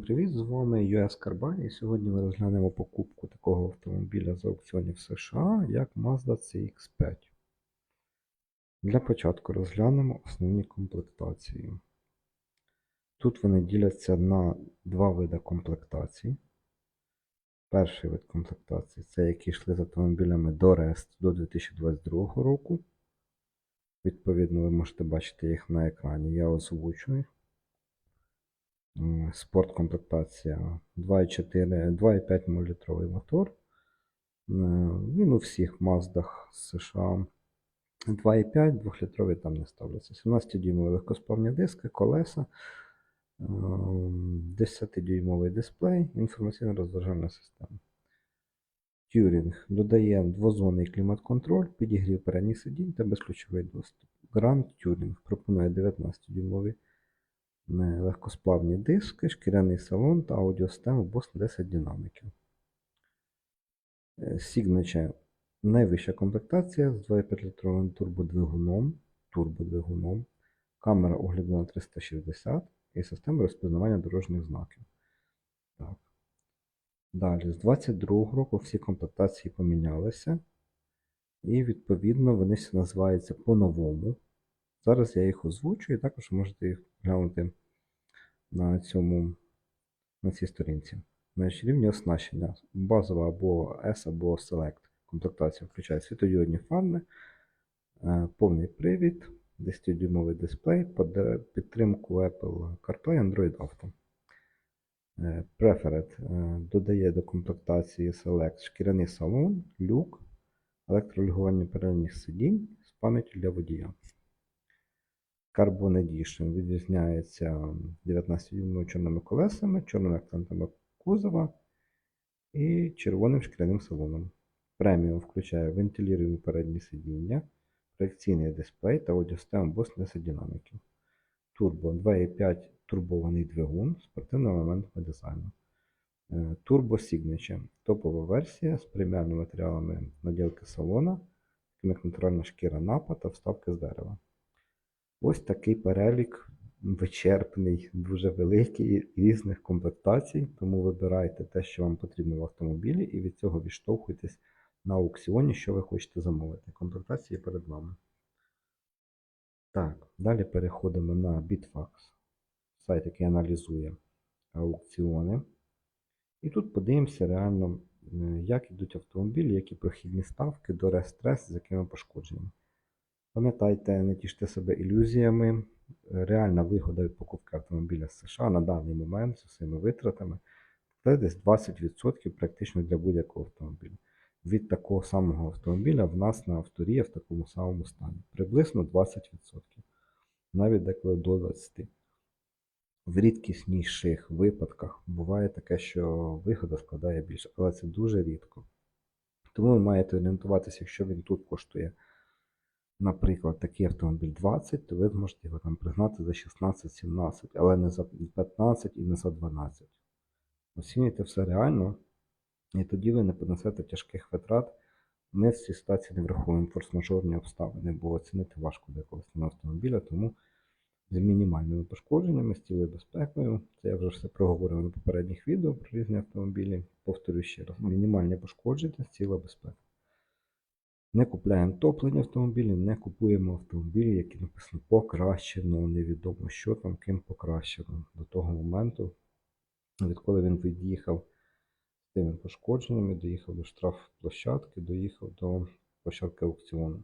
Привіт! З вами US Carbine і сьогодні ми розглянемо покупку такого автомобіля з аукціонів США, як Mazda CX5. Для початку розглянемо основні комплектації. Тут вони діляться на два види комплектацій. Перший вид комплектації це які йшли з автомобілями до REST до 2022 року. Відповідно, ви можете бачити їх на екрані. Я озвучую. М, Спорткомплектація 2,4, 2,5 мл мотор. Е, Він у всіх Маздах США. 2,5, 2-літровий там не ставляться. 17-дюймові легкосплавні диски, колеса, 10-дюймовий дисплей, інформаційно розважальна система. Тюрінг додає двозонний клімат-контроль, підігрів передніх сидінь та безключовий доступ. Grand Touring пропонує 19-дюймові не легкосплавні диски, шкіряний салон та аудіосистему Bose 10 динаміків. Е, Signature найвища комплектація з 2,5-літровим турбодвигуном, турбодвигуном, камера огляду на 360 і система розпізнавання дорожніх знаків. Так. Далі, з 22 року всі комплектації помінялися. І, відповідно, вони всі називаються по-новому. Зараз я їх озвучу, і також можете їх глянути на цьому, на цій сторінці. Значить, рівні оснащення. Базова або S, або Select комплектація включає світодіодні фари, е, повний привід, 10-дюймовий дисплей, підтримку Apple CarPlay, Android Auto. Е, Preferred е, додає до комплектації Select шкіряний салон, люк, електролюгування передніх сидінь з пам'яттю для водія. Carbon Edition відрізняється 19 чорними колесами, чорними акцентами кузова і червоним шкіряним салоном. Преміум включає вентилюємо передні сидіння, проекційний дисплей та аудіосистему Bose 10 динаміків. Turbo 2,5 турбований двигун з спортивними елементами дизайну. Е, Turbo Signature топова версія з преміальними матеріалами наділки салона, як натуральна шкіра напа та вставки з дерева. Ось такий перелік вичерпний, дуже великий різних комплектацій, тому вибирайте те, що вам потрібно в автомобілі, і від цього відштовхуйтесь на аукціоні, що ви хочете замовити. Комплектації перед вами. Так, далі переходимо на Bitfax, сайт, який аналізує аукціони. І тут подивимося реально, е, як йдуть автомобілі, які прохідні ставки до рестрес, з якими пошкодженнями. Пам'ятайте, не тіште себе ілюзіями. Реальна вигода від покупки автомобіля з США на даний момент з усіми витратами це десь 20% практично для будь-якого автомобіля. Від такого самого автомобіля в нас на авторі в такому самому стані. Приблизно 20%. Навіть деколи до 20%. В рідкісніших випадках буває таке, що вигода складає більше, але це дуже рідко. Тому ви маєте орієнтуватися, якщо він тут коштує наприклад, такий автомобіль 20, то ви зможете його там пригнати за 16-17, але не за 15 і не за 12. Оцінюйте все реально, і тоді ви не понесете тяжких витрат. Ми в цій ситуації не враховуємо форс-мажорні обставини, бо оцінити важко для якогось там автомобіля, тому з мінімальними пошкодженнями, з цілою безпекою. Це я вже все проговорив на попередніх відео про різні автомобілі. Повторюю ще раз: мінімальні пошкодження, ціла безпека. Не купляємо топлені автомобілі, не купуємо автомобілі, які написано покращено, невідомо що там, ким покращено до того моменту, відколи він від'їхав з тими пошкодженнями, доїхав до штрафплощадки, доїхав до площадки аукціону.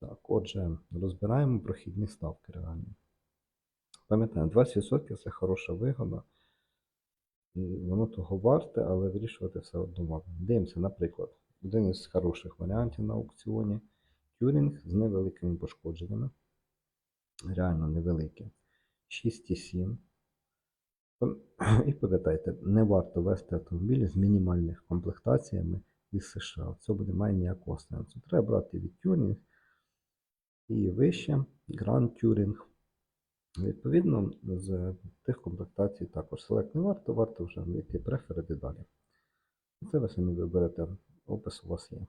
Так, отже, розбираємо прохідні ставки реальні. Пам'ятаємо, 20% це хороша вигода. Воно того варте, але вирішувати все одно варто. Дивимося, наприклад, один із хороших варіантів на аукціоні. Тюрінг з невеликими пошкодженнями. Реально невеликі. 6,7. Пам- І пам'ятайте, не варто вести автомобілі з мінімальних комплектаціями із США. Це буде має ніякого сенсу. Треба брати від Тюрінг і вище Grand Touring. Відповідно, з тих комплектацій також Select не варто, варто вже йти преферед далі. Це ви самі виберете, опис у вас є.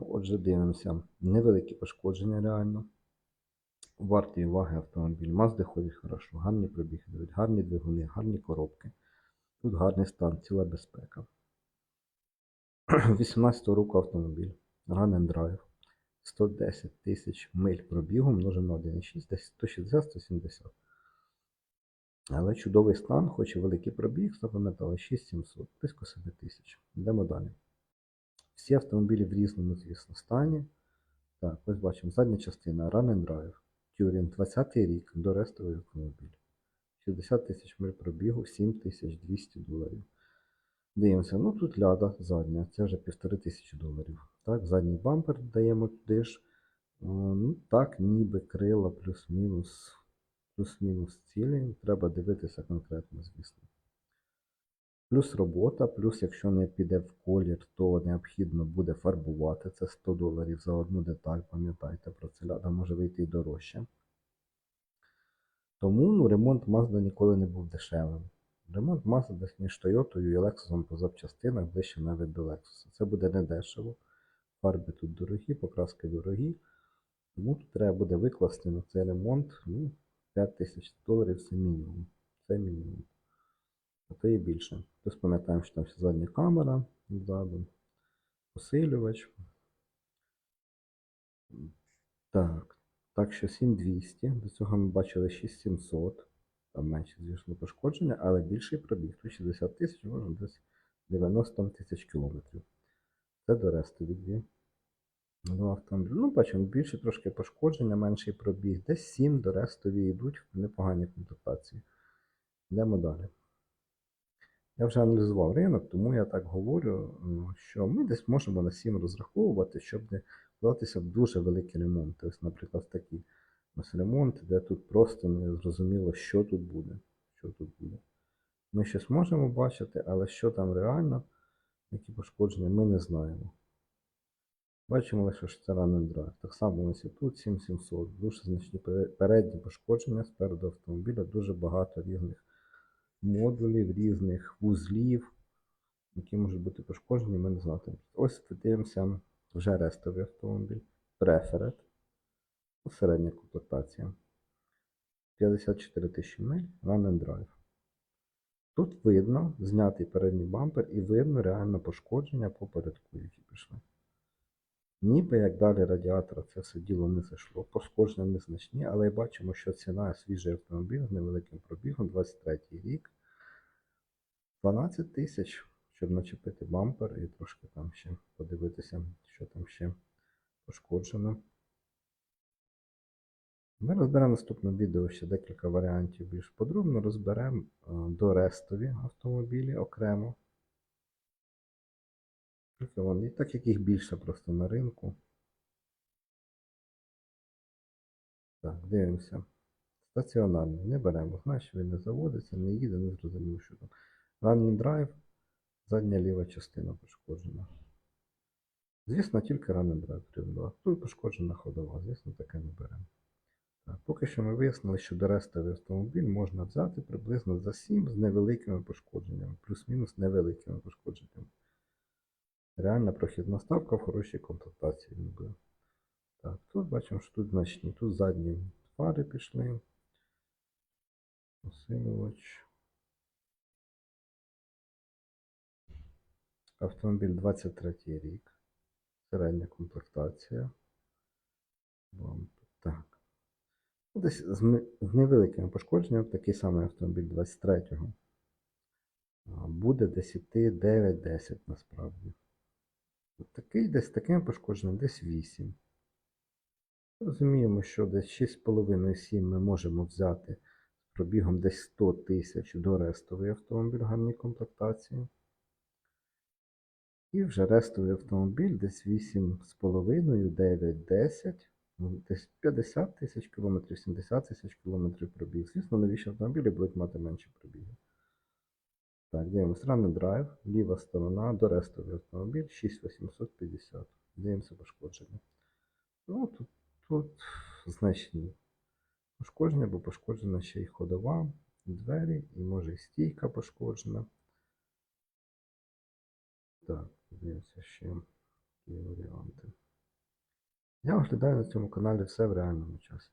Отже, дивимося. Невеликі пошкодження реально. Вартий уваги автомобіль. Мазди ходять хорошо, гарні пробіги дають, гарні двигуни, гарні коробки. Тут гарний стан, ціла безпека. 18 року автомобіль. Run and Drive. 110 тисяч миль пробігу множимо на 1,6, десь 160-170. Але чудовий стан, хоч і великий пробіг, запам'ятали 6700, близько 7 тисяч. Йдемо далі. Всі автомобілі в різному, звісно, стані. Так, ось бачимо, задня частина Run Drive. Тюрін, 20 рік, дорестовий автомобіль. 60 тисяч миль пробігу, 7200 доларів. Дивимося, ну тут ляда задня, це вже півтори тисячі доларів. Так, задній бампер даємо туди ж. Ну так, ніби крила плюс-мінус, плюс-мінус цілі. Треба дивитися конкретно, звісно. Плюс робота, плюс, якщо не піде в колір, то необхідно буде фарбувати. Це 100 доларів за одну деталь, пам'ятайте про це, ляда може вийти і дорожче. Тому ну, ремонт Mazda ніколи не був дешевим. Ремонт Mazda десь між Toyota і Lexus по запчастинах ближче навіть до Lexus. Це буде не дешево. Фарби тут дорогі, покраски дорогі. Тому тут треба буде викласти на цей ремонт ну, 5 тисяч доларів це мінімум. Це мінімум. А то і більше. Плюс пам'ятаємо, що там ще задня камера ззаду, посилювач. Так, так що 7200. До цього ми бачили 6700. Там менше, звісно, пошкодження, але більший пробіг. Тут 60 тисяч, може десь 90 тисяч кілометрів. Це до ресту дві. Два автомобілі. Ну, бачимо, більше трошки пошкодження, менший пробіг. Десь 7 до рестові йдуть в непоганій комплектації. Йдемо далі. Я вже аналізував ринок, тому я так говорю, що ми десь можемо на 7 розраховувати, щоб не вдатися в дуже великі ремонти. Ось, наприклад, такі ось ремонт, де тут просто не зрозуміло, що тут буде. Що тут буде. Ми щось можемо бачити, але що там реально, які пошкодження, ми не знаємо. Бачимо лише, що це and Так само ось і тут 7700. Дуже значні передні пошкодження спереду автомобіля, дуже багато різних модулів, різних вузлів, які можуть бути пошкоджені, ми не знати. Ось подивимося вже рестовий автомобіль. Преферет. Середня комплектація. 54 тисячі миль, Run Drive. Тут видно знятий передній бампер і видно реально пошкодження по передку, які пішли. Ніби як далі радіатора це все діло не зайшло. Пошкодження незначні, але бачимо, що ціна свіжий автомобіль з невеликим пробігом 23 рік. 12 тисяч, щоб начепити бампер і трошки там ще подивитися, що там ще пошкоджено. Ми розберемо в наступному відео ще декілька варіантів більш подробно. Розберемо е, дорестові автомобілі окремо. Вони, так як їх більше просто на ринку. Так, дивимося. Стаціонарний не беремо. Знаєш, він не заводиться, не їде, не зрозумів, що там. Ранній драйв, задня ліва частина пошкоджена. Звісно, тільки ранній драйв потрібно. Тут пошкоджена ходова, звісно, таке не беремо. Так, поки що ми вияснили, що дорестовий автомобіль можна взяти приблизно за 7 з невеликими пошкодженнями, плюс-мінус невеликими пошкодженнями. Реальна прохідна ставка в хорошій комплектації він буде. Так, тут бачимо, що тут значні. Тут задні фари пішли. Посилювач. Автомобіль 23 рік. Середня комплектація. Так. Ну, Десь з невеликими пошкодженнями такий самий автомобіль 23-го. Буде десь іти 9-10 насправді. От Такий десь таким пошкодженням, десь 8. Розуміємо, що десь 6,5-7 ми можемо взяти з пробігом десь 100 тисяч до рестовий автомобіль в гарній комплектації. І вже рестовий автомобіль десь 8,5, 9, 10, ну, десь 50 тисяч кілометрів, 70 тисяч кілометрів пробіг. Звісно, новіші автомобілі будуть мати менші пробіги. Так, дивимося. Ранний драйв, ліва сторона, до рестовий автомобіль 6850. Дивимося пошкодження. Ну, тут, тут значні пошкодження, бо пошкоджена ще й ходова, і двері, і може і стійка пошкоджена. Так, дивимося ще які варіанти. Я оглядаю на цьому каналі все в реальному часі.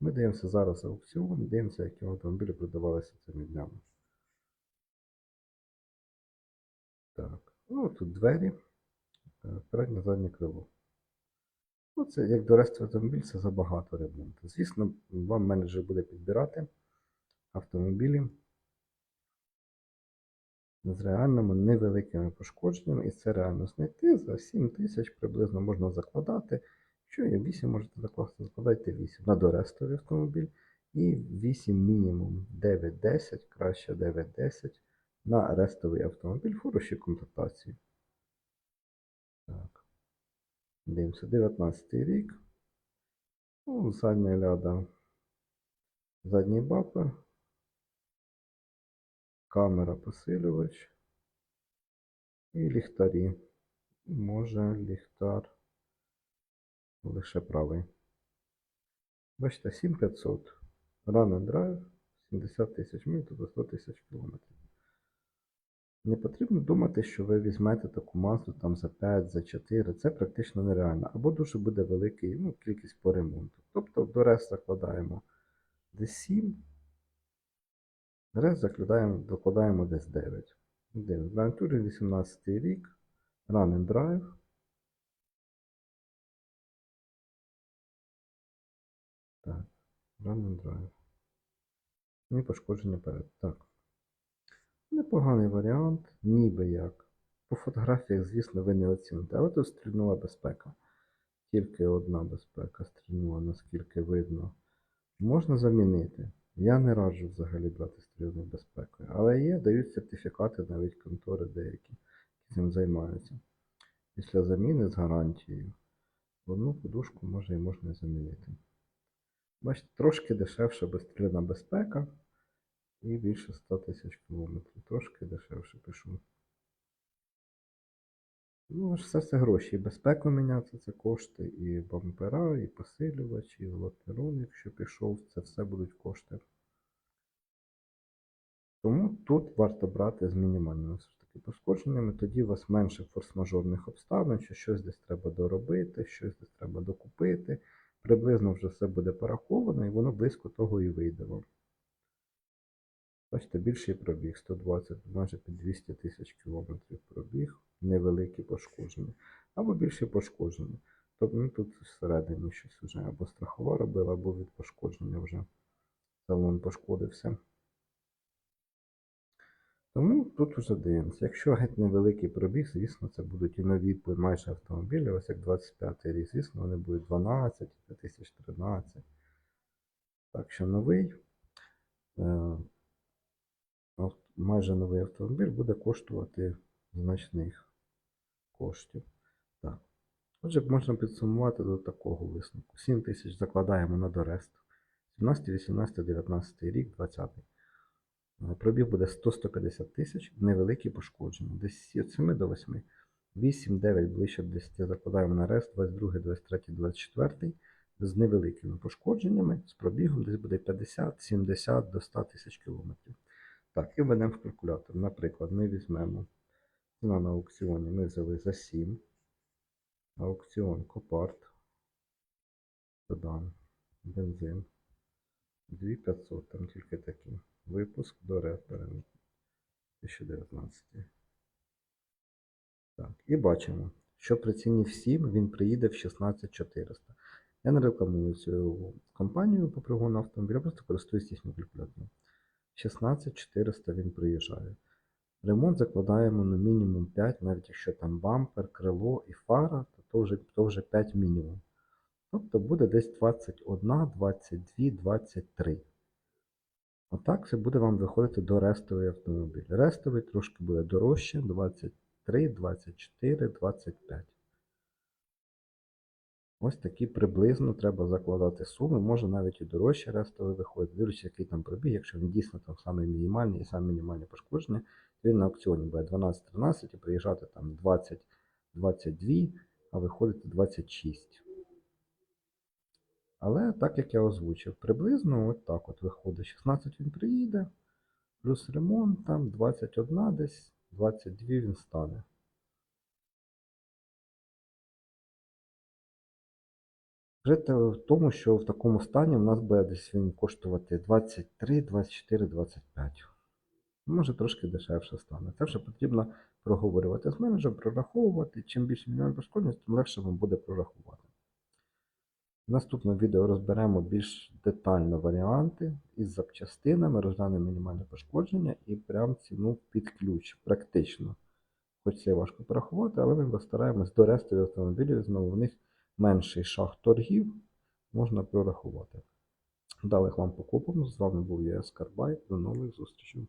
Ми дивимося зараз аукціон, дивимося, які автомобілі продавалися цими днями. Так, ну тут двері, переднє заднє крило. Ну, це як дорести автомобіль, це забагато ремонту. Звісно, вам менеджер буде підбирати автомобілі з реальними невеликими пошкодженнями, і це реально знайти за 7 тисяч приблизно можна закладати. Що є 8 можете закласти, закладайте 8 на дорестовий автомобіль і 8 мінімум 9-10, краще 9-10 на рестовий автомобіль хорошій комплектації. Так. Дивимося, 19 рік. Ну, задня ляда. Задній бампер. Камера посилювач. І ліхтарі. Може ліхтар лише правий. Бачите, 7500. Run and drive 70 тисяч миль, тобто 100 тисяч кілометрів. Не потрібно думати, що ви візьмете таку масу там за 5, за 4. Це практично нереально. Або дуже буде великий ну, кількість по ремонту. Тобто до рез закладаємо десь 7. Рез закладаємо, докладаємо десь 9. Дивимось. Гарантури 18 рік. Run and drive. Так, run and drive. І пошкодження перед. Так. Непоганий варіант, ніби як. По фотографіях, звісно, ви не оціните. Але тут стрільнова безпека. Тільки одна безпека стрільнова, наскільки видно. Можна замінити. Я не раджу взагалі брати стрільну безпекою. Але є, дають сертифікати навіть контори деякі, які цим займаються. Після заміни з гарантією. Одну подушку може і можна замінити. Бачите, трошки дешевша безстрільна безпека. І більше 100 тисяч кілометрів. Трошки дешевше пишу. Ну, все це гроші. І безпеку міняти це кошти, і бампера, і посилювачі, і латерон, якщо пішов, це все будуть кошти. Тому тут варто брати з мінімальними все ж таки пошкодженнями, тоді у вас менше форс-мажорних обставин, що щось десь треба доробити, щось десь треба докупити. Приблизно вже все буде пораховано, і воно близько того і вийде вам. Бачите, більший пробіг, 120, майже під 200 тисяч кілометрів пробіг, невеликі пошкодження, або більше пошкодження. Тобто ну, тут всередині щось вже або страхова робила, або від пошкодження вже салон пошкодився. Тому тут уже дивимося. Якщо геть невеликий пробіг, звісно, це будуть і нові майже автомобілі, ось як 25-й рік, звісно, вони будуть 12, 2013. Так що новий. Майже новий автомобіль буде коштувати значних коштів. Так. Отже, можна підсумувати до такого висновку. 7 тисяч закладаємо на Дорест. 17, 18, 19 рік, 20. Е, Пробіг буде 100-150 тисяч, невеликі пошкодження. Десь від 7 до 8. 8-9 ближче до 10 закладаємо на рест, 22, 23, 24 з невеликими пошкодженнями, з пробігом десь буде 50-70 до 100 тисяч кілометрів. Так, і введемо в калькулятор. Наприклад, ми візьмемо ціна на аукціоні, ми взяли за 7. Аукціон Копарт. Седан. Бензин. 2500, там тільки такі. Випуск до референ 2019. Так, і бачимо, що при ціні в 7 він приїде в 16400. Я не рекламую цю компанію по пригону автомобіля, просто користуюсь їхнім калькулятором. 16400 він приїжджає. Ремонт закладаємо на мінімум 5, навіть якщо там бампер, крило і фара, то, то, вже, то вже 5 мінімум. Тобто буде десь 21, 22, 23. Отак це буде вам виходити до рестовий автомобіль. Рестовий трошки буде дорожче 23, 24, 25. Ось такі приблизно треба закладати суми. Може навіть і дорожче рестовий виходить, дивлячись, який там пробіг, якщо він дійсно там саме мінімальний і саме мінімальне пошкодження, він на аукціоні буде 12-13 і приїжджати там 20-22, а виходити 26. Але так як я озвучив, приблизно от так от виходить. 16 він приїде, плюс ремонт, там 21 десь, 22 він стане. Те в тому, що в такому стані в нас буде десь він коштувати 23, 24, 25. Може трошки дешевше стане. Це вже потрібно проговорювати з менеджером, прораховувати. Чим більше мінімальна пошкодженість, тим легше вам буде прорахувати. В наступному відео розберемо більш детально варіанти із запчастинами, розглянемо мінімальне пошкодження і прям ціну під ключ, практично. Хоч це важко порахувати, але ми постараємось до рестових автомобілів, знову в них менший шаг торгів можна прорахувати. Далих вам покупок. З вами був я Скарбай. До нових зустрічей.